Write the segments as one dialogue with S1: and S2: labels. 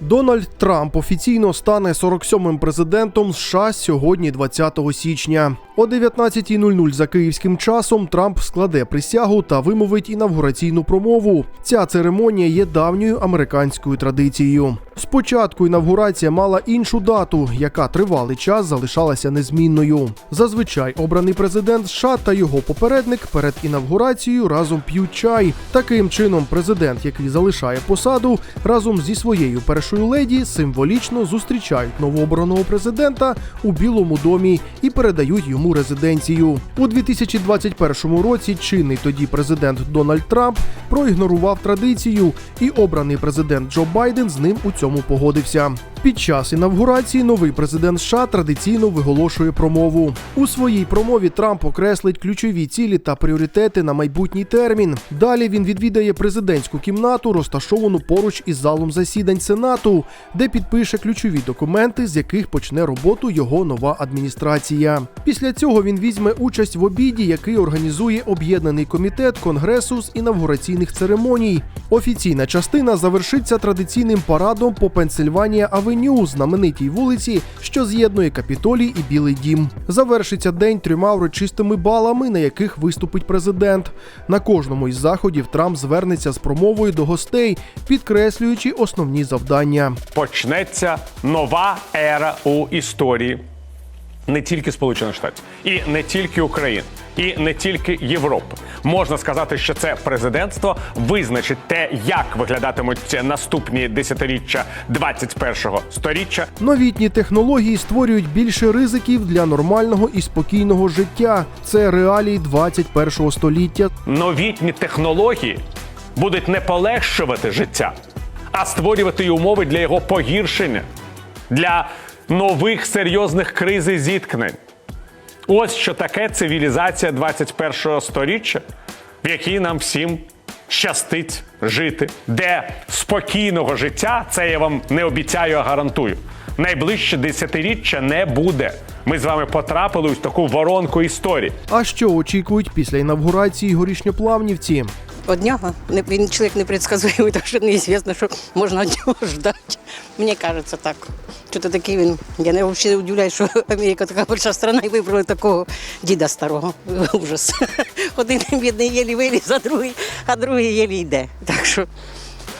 S1: Дональд Трамп офіційно стане 47-м президентом США сьогодні, 20 січня. О 19.00 за київським часом Трамп складе присягу та вимовить інавгураційну промову. Ця церемонія є давньою американською традицією. Спочатку інавгурація мала іншу дату, яка тривалий час залишалася незмінною. Зазвичай обраний президент США та його попередник перед інавгурацією разом п'ють чай. Таким чином, президент, який залишає посаду, разом зі своєю першою леді символічно зустрічають новообраного президента у Білому домі і передають йому резиденцію. У 2021 році чинний тоді президент Дональд Трамп проігнорував традицію, і обраний президент Джо Байден з ним у цьому погодився. Під час інавгурації новий президент США традиційно виголошує промову. У своїй промові Трамп окреслить ключові цілі та пріоритети на майбутній термін. Далі він відвідає президентську кімнату, розташовану поруч із залом засідань Сенату, де підпише ключові документи, з яких почне роботу його нова адміністрація. Після цього він візьме участь в обіді, який організує об'єднаний комітет Конгресу з інавгураційних церемоній. Офіційна частина завершиться традиційним парадом по Пенсильванія Авеню, знаменитій вулиці, що з'єднує Капітолій і Білий Дім. Завершиться день трьома урочистими балами, на яких виступить президент. На кожному із заходів Трамп звернеться з промовою до гостей, підкреслюючи основні завдання.
S2: почнеться нова ера у історії не тільки Сполучених Штатів, і не тільки України, і не тільки Європи. Можна сказати, що це президентство визначить те, як виглядатимуть наступні десятиріччя 21-го сторіччя.
S1: Новітні технології створюють більше ризиків для нормального і спокійного життя. Це реалії 21 століття.
S2: Новітні технології будуть не полегшувати життя, а створювати й умови для його погіршення, для нових серйозних криз і зіткнень. Ось що таке цивілізація 21-го сторіччя, в якій нам всім щастить жити, де спокійного життя, це я вам не обіцяю, а гарантую. Найближче десятиріччя не буде. Ми з вами потрапили у таку воронку історії.
S1: А що очікують після інавгурації горішньоплавнівці?
S3: Не- він чоловік непредсказуемый, так що неізвісно, що можна від нього ждати. Мені кажеться так. Що-то такий він. Я не взагалі не удивляюсь, що Америка така большая страна і вибрала такого діда старого. Ужас. Один бідний єлі виліз, а другий, а другий єлі йде. Так що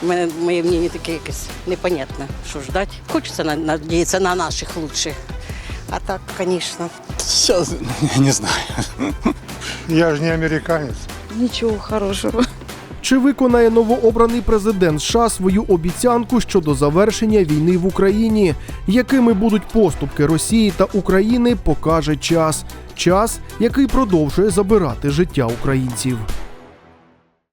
S3: в мене моє мнення таке якесь непонятне, що ждати. Хочеться на- надіятися на наших лучших. А так, звісно.
S4: Сейчас, не знаю. Я же не американец.
S5: Ничего хорошего.
S1: Чи виконає новообраний президент США свою обіцянку щодо завершення війни в Україні? Якими будуть поступки Росії та України, покаже час. Час, який продовжує забирати життя українців.